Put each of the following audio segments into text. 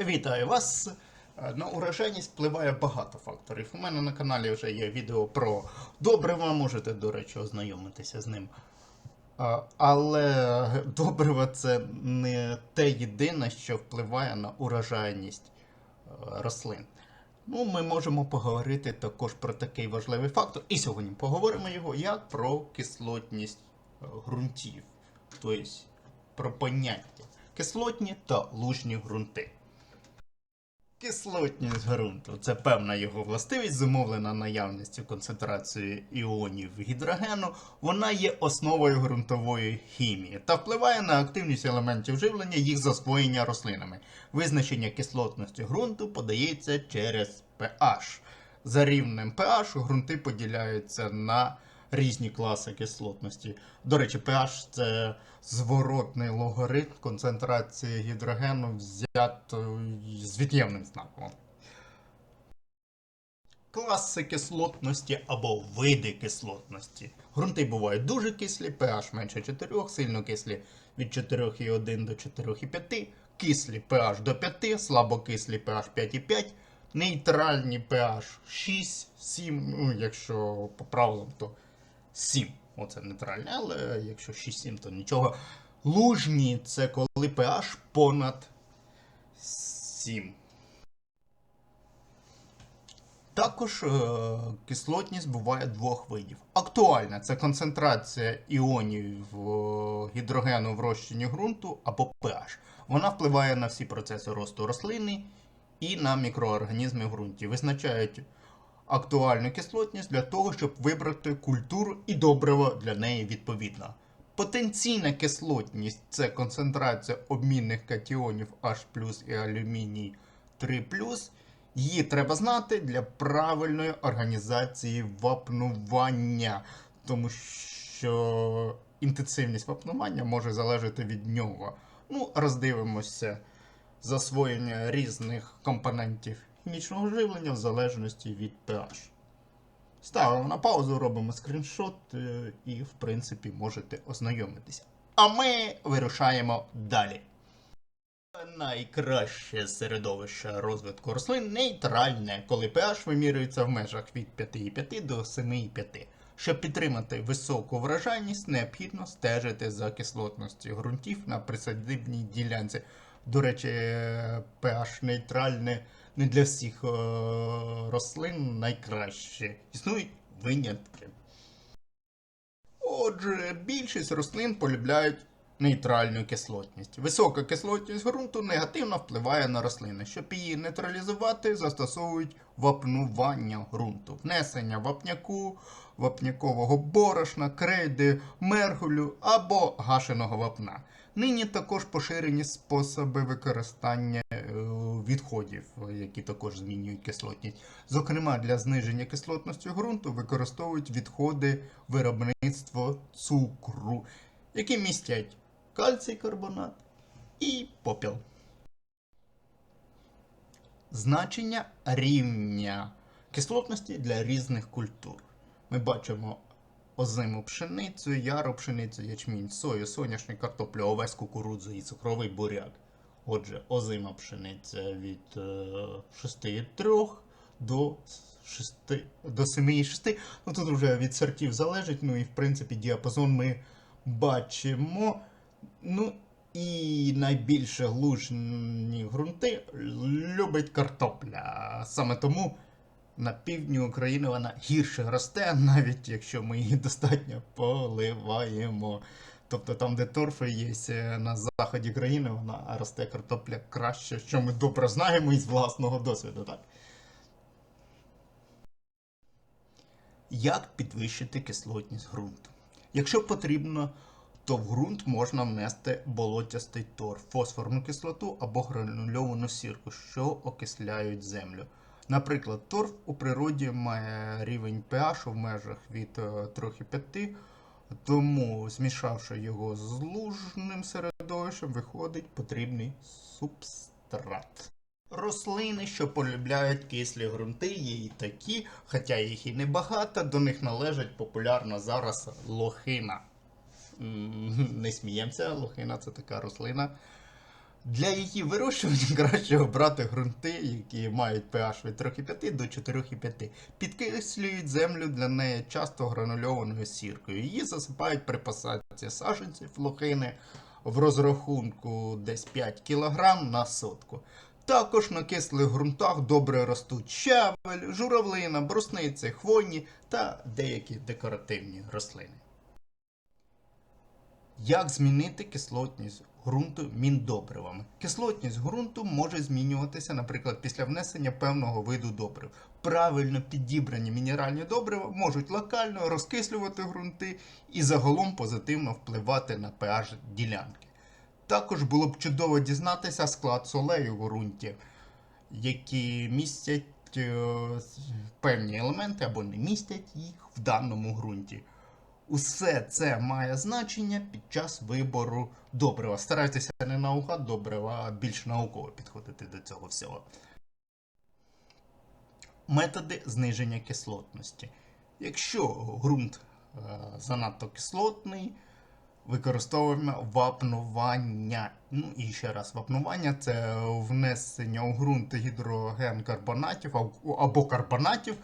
Вітаю вас! Е, На урожайність впливає багато факторів. У мене на каналі вже є відео про добрива, можете, до речі, ознайомитися з ним. Але добрива це не те єдине, що впливає на урожайність е, рослин. Ну, ми можемо поговорити також про такий важливий фактор. І сьогодні поговоримо його як про кислотність е, ґрунтів, тобто про поняття кислотні та лужні ґрунти. Кислотність ґрунту це певна його властивість, зумовлена наявністю концентрації іонів гідрогену. Вона є основою ґрунтової хімії та впливає на активність елементів живлення їх засвоєння рослинами. Визначення кислотності ґрунту подається через pH. За рівнем pH ґрунти поділяються на різні класи кислотності. До речі, pH це зворотний логарифм концентрації гідрогену взято з від'ємним знаком. Класи кислотності або види кислотності. Грунти бувають дуже кислі, pH менше 4, сильно кислі від 4,1 до 4,5, кислі pH до 5, слабокислі pH 5,5, нейтральні pH 6, 7, ну якщо по правилам, то 7. Оце нейтральне, але якщо 6-7, то нічого. Лужні це коли pH понад 7. Також е, кислотність буває двох видів. Актуальна це концентрація іонів е, гідрогену в розчині ґрунту або pH. Вона впливає на всі процеси росту рослини і на мікроорганізми в ґрунті. Визначають актуальну кислотність для того, щоб вибрати культуру і добриво для неї відповідно. Потенційна кислотність це концентрація обмінних катіонів H і алюміній 3 Її треба знати для правильної організації вапнування, тому що інтенсивність вапнування може залежати від нього. Ну, роздивимося засвоєння різних компонентів хімічного живлення в залежності від pH. Ставимо на паузу, робимо скріншот е, і, в принципі, можете ознайомитися. А ми вирушаємо далі. Найкраще середовище розвитку рослин нейтральне, коли pH вимірюється в межах від 5,5 до 7,5. Щоб підтримати високу вражайність, необхідно стежити за кислотністю ґрунтів на присадибній ділянці. До речі, pH нейтральне не для всіх е, рослин найкраще. Існують винятки. Отже, більшість рослин полюбляють нейтральну кислотність. Висока кислотність ґрунту негативно впливає на рослини. Щоб її нейтралізувати, застосовують вапнування ґрунту, внесення вапняку, вапнякового борошна, крейди, мергулю або гашеного вапна. Нині також поширені способи використання е, відходів, які також змінюють кислотність. Зокрема, для зниження кислотності ґрунту використовують відходи виробництва цукру, які містять кальцій карбонат і попіл. Значення рівня кислотності для різних культур. Ми бачимо озиму пшеницю, яру пшеницю, ячмінь, сою, соняшник, картоплю, овес, кукурудзу і цукровий буряк. Отже, озима пшениця від е, 6,3 до 6, до 7,6. Ну тут вже від сортів залежить. Ну і в принципі діапазон ми бачимо. Ну і найбільше глужні ґрунти любить картопля. Саме тому на півдні України вона гірше росте, навіть якщо ми її достатньо поливаємо. Тобто там, де торфи є е, на заході країни, вона росте картопля краще, що ми добре знаємо із власного досвіду, так? Як підвищити кислотність ґрунту? Якщо потрібно, то в ґрунт можна внести болотястий торф, фосфорну кислоту або гранульовану сірку, що окисляють землю. Наприклад, торф у природі має рівень pH в межах від е, 3,5, тому змішавши його з лужним середовищем, виходить потрібний субстрат. Рослини, що полюбляють кислі ґрунти, є і такі, хоча їх і небагато, до них належить популярна зараз лохина. Не сміємося, лохина це така рослина, Для її вирощування краще обрати ґрунти, які мають pH від 3,5 до 4,5. Підкислюють землю для неї часто гранульованою сіркою. Її засипають при посадці саджанців лохини в розрахунку десь 5 кг на сотку. Також на кислих ґрунтах добре ростуть щавель, журавлина, брусниці, хвойні та деякі декоративні рослини. Як змінити кислотність ґрунту міндобривами? Кислотність ґрунту може змінюватися, наприклад, після внесення певного виду добрив. Правильно підібрані мінеральні добрива можуть локально розкислювати ґрунти і загалом позитивно впливати на pH ділянки. Також було б чудово дізнатися склад солей у ґрунті, які містять е, певні елементи або не містять їх в даному ґрунті. Усе це має значення під час вибору добрива. Старайтеся не наугад добрива, а більш науково підходити до цього всього. Методи зниження кислотності. Якщо ґрунт е, занадто кислотний, використовуємо вапнування. Ну і ще раз, вапнування це внесення у ґрунт гідрогенкарбонатів або- або карбонатів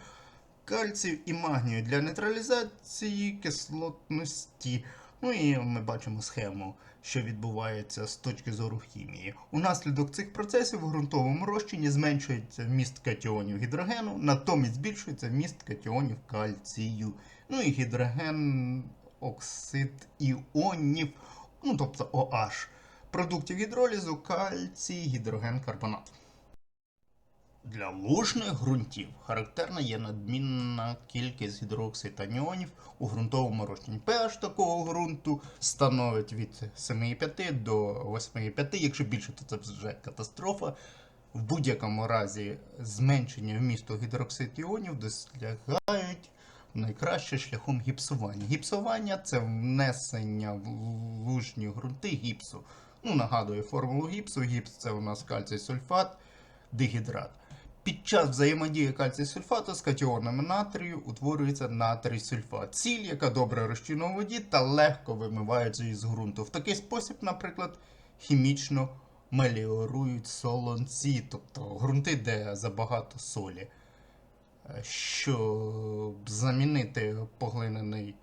кальцію і магнію для нейтралізації кислотності. Ну і ми бачимо схему, що відбувається з точки зору хімії. Унаслідок цих процесів у ґрунтовому розчині зменшується вміст катіонів гідрогену, натомість збільшується вміст катіонів кальцію. Ну і гідроген, оксид іонів, ну тобто OH. Продуктів гідролізу кальцій, гідроген, карбонат. Для лужних ґрунтів характерна є надмінна кількість гідрокситаніонів у ґрунтовому розчині. pH такого ґрунту становить від 7,5 до 8,5. Якщо більше, то це вже катастрофа. В будь-якому разі зменшення вмісту гідрокситіонів досягають найкраще шляхом гіпсування. Гіпсування це внесення в лужні ґрунти гіпсу. Ну, нагадую формулу гіпсу. Гіпс це у нас кальцій сульфат, дигідрат. Під час взаємодії кальцій сульфату з катіонами натрію утворюється натрій сульфат. Сіль, яка добре розчинна у воді та легко вимивається із ґрунту. В такий спосіб, наприклад, хімічно меліорують солонці, тобто ґрунти, де забагато солі. Е, Щоб замінити поглинений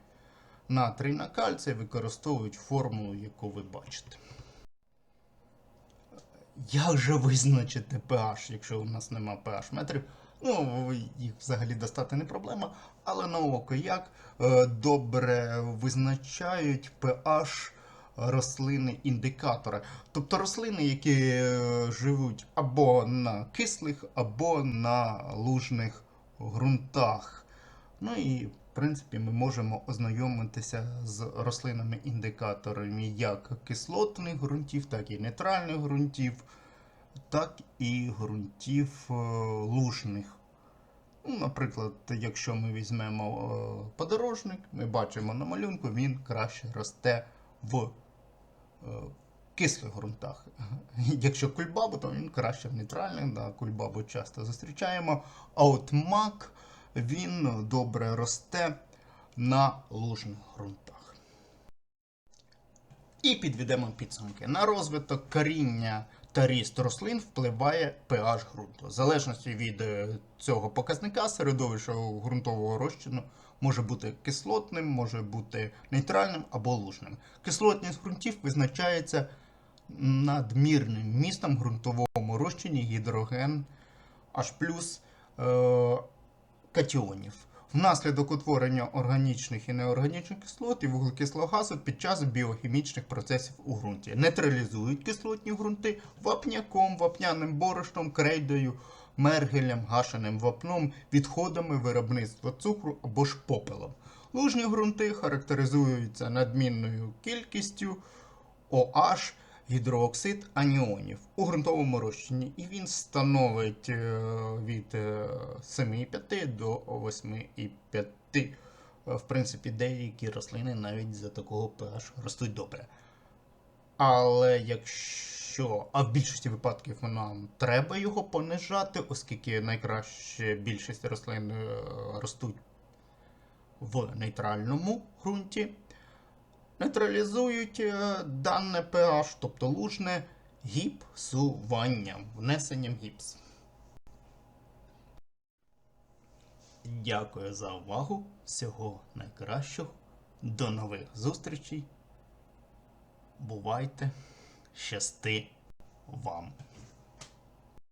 натрій на кальцій, використовують формулу, яку ви бачите. Як же визначити pH, якщо у нас нема pH метрів? Ну, їх взагалі достати не проблема, але на око як Е, добре визначають pH рослини індикатора. Тобто рослини, які е, живуть або на кислих, або на лужних ґрунтах. Ну і принципі ми можемо ознайомитися з рослинами-індикаторами як кислотних ґрунтів, так і нейтральних ґрунтів, так і ґрунтів е, лужних. Ну, Наприклад, якщо ми візьмемо е, подорожник, ми бачимо на малюнку, він краще росте в е, кислих ґрунтах. Якщо кульбабу, то він краще в нейтральних, да, кульбабу часто зустрічаємо. А от мак він добре росте на лужних ґрунтах. І підведемо підсумки. На розвиток коріння та ріст рослин впливає pH ґрунту. В залежності від е, цього показника середовище ґрунтового розчину може бути кислотним, може бути нейтральним або лужним. Кислотність ґрунтів визначається надмірним містом ґрунтовому розчині гідроген H е, катіонів. Внаслідок утворення органічних і неорганічних кислот і вуглекислого газу під час біохімічних процесів у ґрунті. Нейтралізують кислотні ґрунти вапняком, вапняним борошном, крейдою, мергелем, гашеним вапном, відходами виробництва цукру або ж попелом. Лужні ґрунти характеризуються надмінною кількістю OH гідрооксид аніонів у ґрунтовому розчині, і він становить е, від е, 7,5 до 8,5. Е, В принципі, деякі рослини навіть за такого pH ростуть добре. Але якщо, а в більшості випадків нам треба його понижати, оскільки найкраще більшість рослин е, ростуть в нейтральному ґрунті, нейтралізують е, дане pH, тобто лужне гіпсуванням, внесенням гіпс. Дякую за увагу. Всього найкращого. До нових зустрічей. Бувайте. Щасти вам.